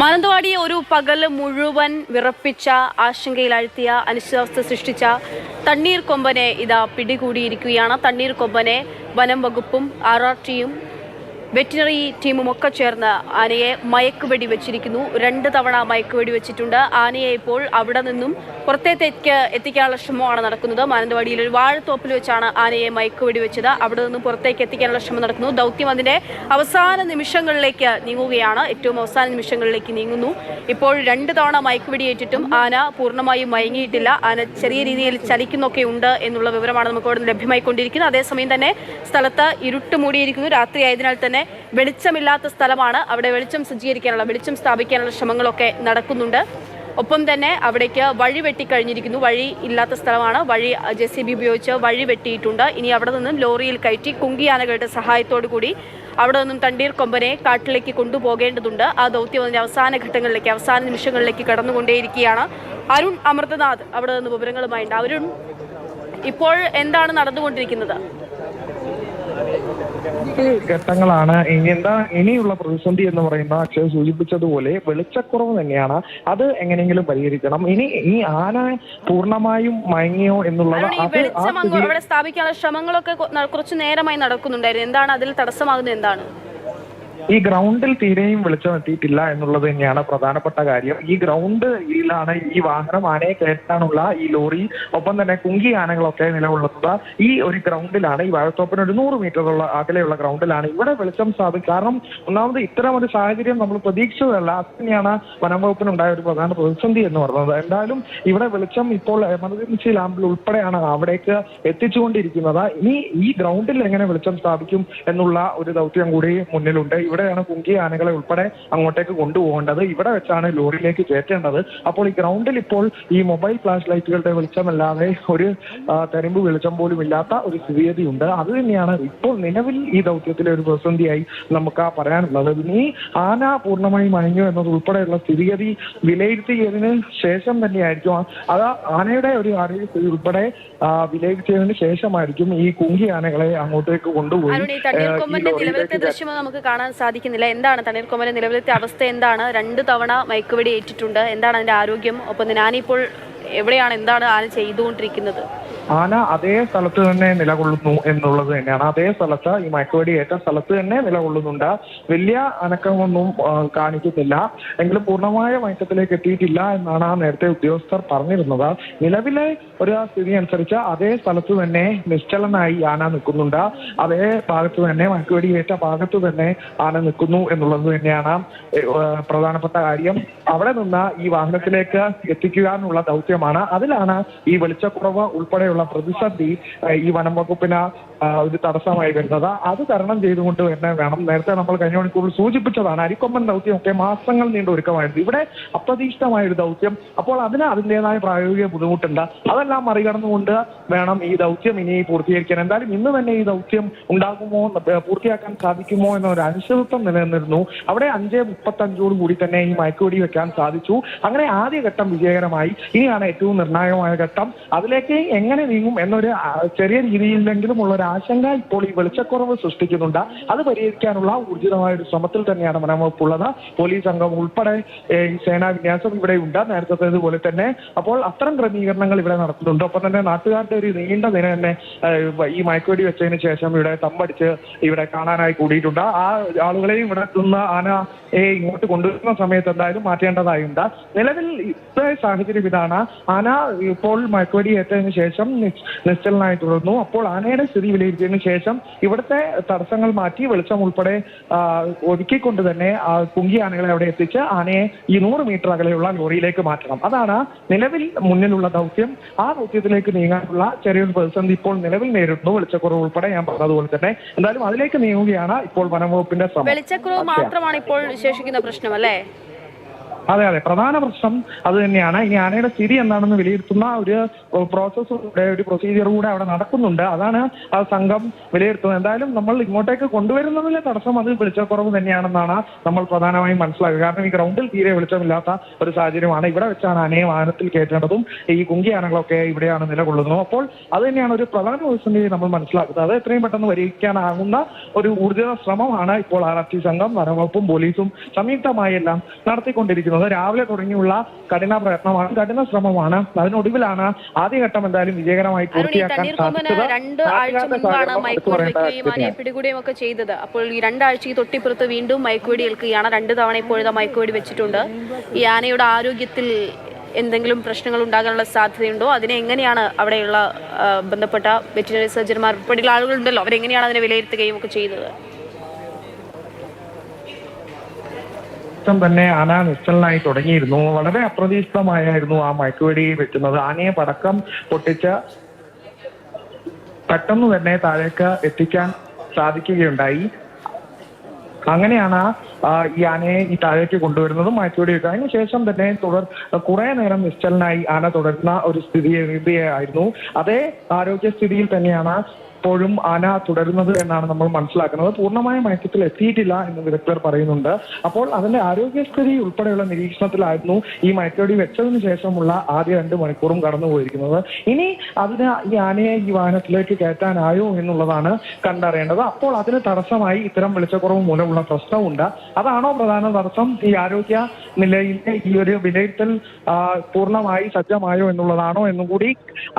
മാനന്തവാടിയെ ഒരു പകൽ മുഴുവൻ വിറപ്പിച്ച ആശങ്കയിലാഴ്ത്തിയ അനിശ്ചിതാവസ്ഥ സൃഷ്ടിച്ച തണ്ണീർ കൊമ്പനെ ഇതാ പിടികൂടിയിരിക്കുകയാണ്. തണ്ണീർ കൊമ്പനെ വനം വകുപ്പും ആർ ആർ ടിയും വെറ്റിനറി ടീമും ഒക്കെ ചേർന്ന് ആനയെ മയക്കുവെടി വെച്ചിരിക്കുന്നു. രണ്ട് തവണ മയക്കുവെടി വെച്ചിട്ടുണ്ട്. ആനയെ ഇപ്പോൾ അവിടെ നിന്നും പുറത്തേക്ക് എത്തിക്കാനുള്ള ശ്രമമാണ് നടക്കുന്നത്. മാനന്തവാടിയിൽ ഒരു വാഴത്തോപ്പിൽ വെച്ചാണ് ആനയെ മയക്കുവെടി വെച്ചത്. അവിടെ നിന്നും പുറത്തേക്ക് എത്തിക്കാനുള്ള ശ്രമം നടക്കുന്നു. ദൗത്യം അതിന്റെ അവസാന നിമിഷങ്ങളിലേക്ക് നീങ്ങുകയാണ്. ഏറ്റവും അവസാന നിമിഷങ്ങളിലേക്ക് നീങ്ങുന്നു. ഇപ്പോൾ രണ്ട് തവണ മയക്കുവെടി ഏറ്റിട്ടും ആന പൂർണമായും മയങ്ങിയിട്ടില്ല. ആന ചെറിയ രീതിയിൽ ചലിക്കുന്നൊക്കെ ഉണ്ട് എന്നുള്ള വിവരമാണ് നമുക്ക് അവിടെ നിന്ന് ലഭ്യമായിക്കൊണ്ടിരിക്കുന്നത്. അതേസമയം തന്നെ സ്ഥലത്ത് ഇരുട്ട് മൂടിയിരിക്കുന്നു. രാത്രി ആയതിനാൽ വെളിച്ചമില്ലാത്ത സ്ഥലമാണ്. അവിടെ വെളിച്ചം സജ്ജീകരിക്കാനുള്ള വെളിച്ചം സ്ഥാപിക്കാനുള്ള ശ്രമങ്ങളൊക്കെ നടക്കുന്നുണ്ട്. ഒപ്പം തന്നെ അവിടേക്ക് വഴി വെട്ടിക്കഴിഞ്ഞിരിക്കുന്നു വഴി ഇല്ലാത്ത സ്ഥലമാണ്. വഴി ജെ സി ബി ഉപയോഗിച്ച് വഴി വെട്ടിയിട്ടുണ്ട്. ഇനി അവിടെ നിന്നും ലോറിയിൽ കയറ്റി കുങ്കിയാനകളുടെ സഹായത്തോടു കൂടി അവിടെ നിന്നും തണ്ടീർ കൊമ്പനെ കാട്ടിലേക്ക് കൊണ്ടുപോകേണ്ടതുണ്ട്. ആ ദൗത്യം അതിന്റെ അവസാന ഘട്ടങ്ങളിലേക്ക് അവസാന നിമിഷങ്ങളിലേക്ക് കടന്നുകൊണ്ടേയിരിക്കുകയാണ് അരുൺ അമൃതനാഥ് അവിടെ നിന്ന് വിവരങ്ങളുമായിട്ടുണ്ട് അരുൺ ഇപ്പോൾ എന്താണ് നടന്നുകൊണ്ടിരിക്കുന്നത്? ഘട്ടങ്ങളാണ്. ഇനി എന്താ ഇനിയുള്ള പ്രതിസന്ധി എന്ന് പറയുന്ന അക്ഷയ സൂചിപ്പിച്ചതുപോലെ വെളിച്ചക്കുറവ് തന്നെയാണ്. അത് എങ്ങനെയെങ്കിലും പരിഹരിക്കണം. ഇനി ഈ ആന പൂർണമായും മയങ്ങിയോ എന്നുള്ളത് അവിടെ സ്ഥാപിക്കാനുള്ള ശ്രമങ്ങളൊക്കെ കുറച്ചു നേരമായി നടക്കുന്നുണ്ടായിരുന്നു. എന്താണ് അതിൽ തടസ്സമാകുന്നത്? എന്താണ്? ഈ ഗ്രൗണ്ടിൽ തീരെയും വെളിച്ചം എത്തിയിട്ടില്ല എന്നുള്ളത് തന്നെയാണ് പ്രധാനപ്പെട്ട കാര്യം. ഈ ഗ്രൗണ്ട് ഗ്രൗണ്ടിലാണ് ഈ വാഹനം ആനയെ കയറ്റാനുള്ള ഈ ലോറി ഒപ്പം തന്നെ കുങ്കി ആനകളൊക്കെ നിലകൊള്ളുന്നത്. ഈ ഒരു ഗ്രൗണ്ടിലാണ് ഈ വാഴത്തോപ്പിന് ഒരു നൂറ് മീറ്ററുള്ള അകലെയുള്ള ഗ്രൗണ്ടിലാണ് ഇവിടെ വെളിച്ചം സ്ഥാപിക്കും കാരണം ഒന്നാമത് ഇത്തരം ഒരു സാഹചര്യം നമ്മൾ പ്രതീക്ഷിച്ചതല്ല. അത് തന്നെയാണ് വനംവകുപ്പിനുണ്ടായ ഒരു പ്രധാന പ്രതിസന്ധി എന്ന് പറയുന്നത്. എന്തായാലും ഇവിടെ വെളിച്ചം ഇപ്പോൾ എമർജൻസി ലാമ്പിൽ ഉൾപ്പെടെയാണ് അവിടേക്ക് എത്തിച്ചുകൊണ്ടിരിക്കുന്നത്. ഇനി ഈ ഗ്രൗണ്ടിൽ എങ്ങനെ വെളിച്ചം സ്ഥാപിക്കും എന്നുള്ള ഒരു ദൗത്യം കൂടി മുന്നിലുണ്ട്. ഇവിടെയാണ് കുങ്കി ആനകളെ ഉൾപ്പെടെ അങ്ങോട്ടേക്ക് കൊണ്ടുപോകേണ്ടത്. ഇവിടെ വെച്ചാണ് ലോറിയിലേക്ക് കയറ്റേണ്ടത്. അപ്പോൾ ഈ ഗ്രൗണ്ടിൽ ഇപ്പോൾ ഈ മൊബൈൽ ഫ്ലാഷ് ലൈറ്റുകളുടെ വെളിച്ചമല്ലാതെ ഒരു തെരമ്പ് വെളിച്ചം പോലും ഇല്ലാത്ത ഒരു സ്ഥിതിഗതിയുണ്ട്. അത് തന്നെയാണ് ഇപ്പോൾ നിലവിൽ ഈ ദൗത്യത്തിലെ ഒരു പ്രതിസന്ധിയായി നമുക്ക് ആ പറയാനുള്ളത്. ഇനി ആന പൂർണമായി മഴഞ്ഞു എന്നത് ഉൾപ്പെടെയുള്ള സ്ഥിതിഗതി വിലയിരുത്തിയതിന് ശേഷം തന്നെയായിരിക്കും. അത് ആനയുടെ ഒരു ആരോഗ്യസ്ഥിതി ഉൾപ്പെടെ വിലയിരുത്തിയതിന് ശേഷമായിരിക്കും ഈ കുങ്കി ആനകളെ അങ്ങോട്ടേക്ക് കൊണ്ടുപോയി നിലവിലത്തെ ദൃശ്യം നമുക്ക് കാണാൻ സാധിക്കുന്നില്ല. എന്താണ് തണ്ണീർക്കൊമ്പന്റെ നിലവിലത്തെ അവസ്ഥ? എന്താണ്? രണ്ട് തവണ മയക്കുവെടി ഏറ്റിട്ടുണ്ട്. എന്താണ് അതിന്റെ ആരോഗ്യം? ഒപ്പം ഞാനിപ്പോൾ എവിടെയാണ്? എന്താണ് ആന ചെയ്തുകൊണ്ടിരിക്കുന്നത്? ആന അതേ സ്ഥലത്ത് തന്നെ നിലകൊള്ളുന്നു എന്നുള്ളത് തന്നെയാണ്. അതേ സ്ഥലത്ത് ഈ മയക്കുവെടി ഏറ്റ സ്ഥലത്ത് തന്നെ നിലകൊള്ളുന്നുണ്ട്. വലിയ അനക്കമൊന്നും കാണിക്കത്തില്ല എങ്കിലും പൂർണമായ മയക്കത്തിലേക്ക് എത്തിയിട്ടില്ല എന്നാണ് നേരത്തെ ഉദ്യോഗസ്ഥർ പറഞ്ഞിരുന്നത്. നിലവിലെ ഒരു സ്ഥിതി അനുസരിച്ച് അതേ സ്ഥലത്ത് തന്നെ നിശ്ചലനായി ആന നിൽക്കുന്നുണ്ട്. അതേ ഭാഗത്ത് തന്നെ മയക്കുവെടി ഏറ്റ ഭാഗത്ത് തന്നെ ആന നിൽക്കുന്നു എന്നുള്ളത് തന്നെയാണ് പ്രധാനപ്പെട്ട കാര്യം. അവിടെ നിന്ന് ഈ വാഹനത്തിലേക്ക് എത്തിക്കുക എന്നുള്ള ദൗത്യമാണ്. അതിലാണ് ഈ വെളിച്ചക്കുറവ് ഉൾപ്പെടെയുള്ള പ്രതിസന്ധി ഈ വനം വകുപ്പിന് ഒരു തടസ്സമായി വരുന്നത്. അത് തരണം ചെയ്തുകൊണ്ട് തന്നെ വേണം. നേരത്തെ നമ്മൾ കഴിഞ്ഞ മണിക്കൂറിൽ സൂചിപ്പിച്ചതാണ് അരിക്കൊമ്പൻ ദൗത്യം ഒക്കെ മാസങ്ങൾ നീണ്ട ഒരുക്കമായിരുന്നു. ഇവിടെ അപ്രതീക്ഷിതമായ ഒരു ദൗത്യം. അപ്പോൾ അതിന് അതിന്റെതായ പ്രായോഗിക ബുദ്ധിമുട്ടുണ്ട്. അതെല്ലാം മറികടന്നുകൊണ്ട് വേണം ഈ ദൗത്യം ഇനി പൂർത്തീകരിക്കാൻ. എന്തായാലും ഇന്ന് തന്നെ ഈ ദൗത്യം ഉണ്ടാകുമോ പൂർത്തിയാക്കാൻ സാധിക്കുമോ എന്ന ഒരു അനിശ്ചിതത്വം നിലനിന്നിരുന്നു. അവിടെ അഞ്ച് മുപ്പത്തഞ്ചോട് കൂടി തന്നെ ഈ മയക്കുവെടി വെക്കാൻ സാധിച്ചു. അങ്ങനെ ആദ്യഘട്ടം വിജയകരമായി. ഇനിയാണ് ഏറ്റവും നിർണായകമായ ഘട്ടം. അതിലേക്ക് എങ്ങനെ നീങ്ങും എന്നൊരു ചെറിയ രീതിയിലെങ്കിലും ഉള്ള ഒരു ആശങ്ക ഇപ്പോൾ ഈ വെളിച്ചക്കുറവ് സൃഷ്ടിക്കുന്നുണ്ട്. അത് പരിഹരിക്കാനുള്ള ഊർജിതമായ ഒരു ശ്രമത്തിൽ തന്നെയാണ് വനംവകുപ്പ് ഉള്ളത്. പോലീസ് അംഗം ഉൾപ്പെടെ ഈ സേനാ വിന്യാസം ഇവിടെ ഉണ്ട് നേരത്തേതുപോലെ തന്നെ അപ്പോൾ അത്തരം ക്രമീകരണങ്ങൾ ഇവിടെ നടത്തുന്നുണ്ട് ഒപ്പം തന്നെ നാട്ടുകാരുടെ ഒരു നീണ്ട നില തന്നെ ഈ മയക്കുവെടി വെച്ചതിന് ശേഷം ഇവിടെ തമ്പടിച്ച് ഇവിടെ കാണാനായി കൂടിയിട്ടുണ്ട്. ആ ആളുകളെയും ഇവിടെ ആന ഏ, ഇങ്ങോട്ട് കൊണ്ടുവരുന്ന സമയത്ത് എന്തായാലും മാറ്റേണ്ടതായുണ്ട്. നിലവിൽ ഇപ്പോഴത്തെ സാഹചര്യം ഇതാണ്. ആന ഇപ്പോൾ മയക്കുവെടി ഏറ്റതിന് ശേഷം നിശ്ചലനായി തുടർന്നു അപ്പോൾ ആനയുടെ സ്ഥിതി വിലയിരുത്തിയതിനു ശേഷം ഇവിടുത്തെ തടസ്സങ്ങൾ മാറ്റി വെളിച്ചം ഉൾപ്പെടെ ഒതുക്കിക്കൊണ്ട് തന്നെ ആ കുങ്കി ആനകളെ അവിടെ എത്തിച്ച് ആനയെ ഈ നൂറ് മീറ്റർ അകലെയുള്ള ലോറിയിലേക്ക് മാറ്റണം. അതാണ് നിലവിൽ മുന്നിലുള്ള ദൗത്യം. ആ ദൗത്യത്തിലേക്ക് നീങ്ങാനുള്ള ചെറിയൊരു പ്രതിസന്ധി ഇപ്പോൾ നിലവിൽ നേരിടുന്നു. വെളിച്ചക്കുറവ് ഉൾപ്പെടെ ഞാൻ പറഞ്ഞതുപോലെ തന്നെ. എന്തായാലും അതിലേക്ക് നീങ്ങുകയാണ് ഇപ്പോൾ വനംവകുപ്പിന്റെ ശ്രമം. വെളിച്ചക്കുറവ് മാത്രമാണ് ഇപ്പോൾ ശേഷിക്കുന്ന പ്രശ്നം അല്ലേ? അതെ അതെ. പ്രധാന പ്രശ്നം അത് തന്നെയാണ്. ഇനി ആനയുടെ സ്ഥിതി എന്താണെന്ന് വിലയിരുത്തുന്ന ഒരു പ്രോസസ് കൂടെ ഒരു പ്രൊസീജിയർ കൂടെ അവിടെ നടക്കുന്നുണ്ട്. അതാണ് ആ സംഘം വിലയിരുത്തുന്നത്. എന്തായാലും നമ്മൾ ഇങ്ങോട്ടേക്ക് കൊണ്ടുവരുന്നതിലെ തടസ്സം അത് വെളിച്ചക്കുറവ് തന്നെയാണെന്നാണ് നമ്മൾ പ്രധാനമായും മനസ്സിലാക്കുക. കാരണം ഈ ഗ്രൗണ്ടിൽ തീരെ വെളിച്ചമില്ലാത്ത ഒരു സാഹചര്യമാണ്. ഇവിടെ വെച്ചാണ് ആനയെ വാഹനത്തിൽ കയറ്റേണ്ടതും ഈ കുങ്കി ആനകളൊക്കെ ഇവിടെയാണ് നിലകൊള്ളുന്നത്. അപ്പോൾ അത് തന്നെയാണ് ഒരു പ്രധാന പ്രതിസന്ധി നമ്മൾ മനസ്സിലാക്കുന്നത്. അത് എത്രയും പെട്ടെന്ന് പരിഹരിക്കാനാകുന്ന ഒരു ഊർജിത ശ്രമമാണ് ഇപ്പോൾ ആർ എഫ് ടി സംഘം വനംവകുപ്പും പോലീസും സംയുക്തമായി എല്ലാം നടത്തിക്കൊണ്ടിരിക്കുന്നത്. രാവിലെ തുടങ്ങിയുള്ള കഠിന പ്രയത്നമാണ് കഠിന ശ്രമമാണ്. അതിനൊടുവിലാണ് ആദ്യഘട്ടം എന്തായാലും വിജയകരമായി പൂർത്തിയാക്കാൻ സാധിച്ചത് രണ്ട് ആഴ്ച മുൻപാണ് സഹകരണം എടുത്തു മയക്കുവെടി പറയേണ്ട വെക്കുകയും ആനയെ കാര്യമാണ്. പിടികൂടുകയും ഒക്കെ ചെയ്തത്. അപ്പോൾ ഈ രണ്ടാഴ്ചയ്ക്ക് തൊട്ടിപ്പുറത്ത് വീണ്ടും മയക്കുവെടി ഏൽക്കുകയാണ്. രണ്ട് തവണ ഇപ്പോഴത്തെ മയക്കുവെടി വെച്ചിട്ടുണ്ട്. ഈ ആനയുടെ ആരോഗ്യത്തിൽ എന്തെങ്കിലും പ്രശ്നങ്ങൾ ഉണ്ടാകാനുള്ള സാധ്യതയുണ്ടോ? അതിനെ എങ്ങനെയാണ് അവിടെയുള്ള ബന്ധപ്പെട്ട വെറ്റിനറി സർജന്മാർ ഉൾപ്പെടെയുള്ള ആളുകളുണ്ടല്ലോ അവരെങ്ങനെയാണ് അതിനെ വിലയിരുത്തുകയും ഒക്കെ ചെയ്തത്? ദിവസം തന്നെ ആന നിശ്ചലനായി തുടങ്ങിയിരുന്നു. വളരെ അപ്രതീക്ഷിതമായിരുന്നു ആ മയക്കുവെടി വെക്കുന്നത് ആനയെ പടക്കം പൊട്ടിച്ച പെട്ടെന്ന് തന്നെ താഴേക്ക് എത്തിക്കാൻ സാധിക്കുകയുണ്ടായി. അങ്ങനെയാണ് ആ, ഈ ആനയെ ഈ താഴേക്ക് കൊണ്ടുവരുന്നതും വെക്കുക അതിനുശേഷം തന്നെ തുടർ കുറെ നേരം നിശ്ചലനായി ആന തുടരുന്ന ഒരു സ്ഥിതി ആയിരുന്നു. അതേ ആരോഗ്യസ്ഥിതിയിൽ തന്നെയാണ് ഇപ്പോഴും ആന തുടരുന്നത് എന്നാണ് നമ്മൾ മനസ്സിലാക്കുന്നത്. പൂർണമായ മയക്കത്തിൽ എത്തിയിട്ടില്ല എന്ന് വിദഗ്ധർ പറയുന്നുണ്ട്. അപ്പോൾ അതിന്റെ ആരോഗ്യസ്ഥിതി ഉൾപ്പെടെയുള്ള നിരീക്ഷണത്തിലായിരുന്നു ഈ മയക്കടി വെച്ചതിന് ശേഷമുള്ള ആദ്യ രണ്ട് മണിക്കൂറും കടന്നു പോയിരിക്കുന്നത് ഇനി അതിന് ഈ ആനയെ ഈ വാഹനത്തിലേക്ക് കയറ്റാനായോ എന്നുള്ളതാണ് കണ്ടറിയേണ്ടത്. അപ്പോൾ അതിന് തടസ്സമായി ഇത്തരം വെളിച്ചക്കുറവ് മൂലമുള്ള പ്രശ്നമുണ്ട്. അതാണോ പ്രധാന തടസ്സം? ഈ ആരോഗ്യ നിലയിലെ ഈ ഒരു വിലയിരുത്തൽ പൂർണമായി സജ്ജമായോ എന്നുള്ളതാണോ എന്നും കൂടി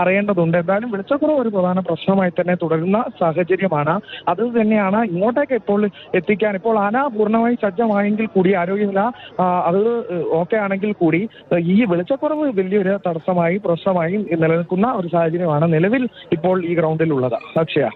അറിയേണ്ടതുണ്ട്. എന്തായാലും വെളിച്ചക്കുറവ് ഒരു പ്രധാന പ്രശ്നമായി തന്നെ തുടരുന്ന സാഹചര്യമാണ്. അത് തന്നെയാണ് ഇങ്ങോട്ടേക്ക് ഇപ്പോൾ എത്തിക്കാൻ. ഇപ്പോൾ ആന പൂർണമായി സജ്ജമായെങ്കിൽ കൂടി ആരോഗ്യനില അത് ഓക്കെ ആണെങ്കിൽ കൂടി ഈ വെളിച്ചക്കുറവ് വലിയൊരു തടസ്സമായി പ്രശ്നമായി നിലനിൽക്കുന്ന ഒരു സാഹചര്യമാണ് നിലവിൽ ഇപ്പോൾ ഈ ഗ്രൗണ്ടിൽ ഉള്ളത് അക്ഷയ.